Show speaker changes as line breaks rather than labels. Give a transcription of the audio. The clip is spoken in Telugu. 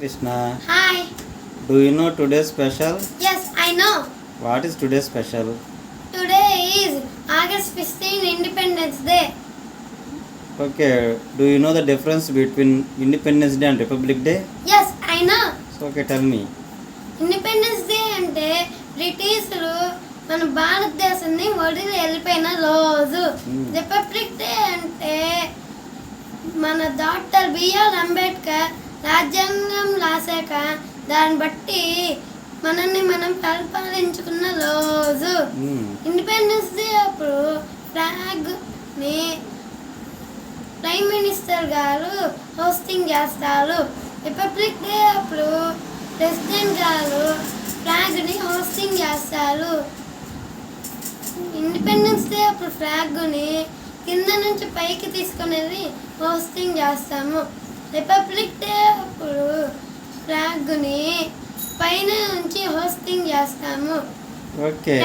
Krishna,
Hi.
do you know today's special?
Yes, I know.
What is today's special?
Today is August 15, Independence Day.
Okay, do you know the difference between Independence Day and Republic Day?
Yes, I know.
So, okay, tell me.
Independence day అంటే బ్రిటిషులు మన భారతదేశాన్ని వదిలి వెళ్ళిపోయిన రోజు
Hmm.
రిపబ్లిక్ డే అంటే మన డాక్టర్ బిఆర్ అంబేద్కర్ రాజ్యాంగం రాశాక దాన్ని బట్టి మనల్ని మనం పరిపాలించుకున్న రోజు. ఇండిపెండెన్స్ డే అప్పుడు ఫ్లాగ్ని ప్రైమ్ మినిస్టర్ గారు హోస్టింగ్ చేస్తారు. రిపబ్లిక్ డే అప్పుడు ప్రెసిడెంట్ గారు ఫ్లాగ్ని హోస్టింగ్ చేస్తారు. ఇండిపెండెన్స్ డే అప్పుడు ఫ్లాగ్ని కింద నుంచి పైకి తీసుకొని వెళ్ళి హోస్టింగ్ చేస్తాము. రిపబ్లిక్ డే అప్పుడు ఫ్లాగ్ని పైన నుంచి హోస్టింగ్ చేస్తాము.
Okay,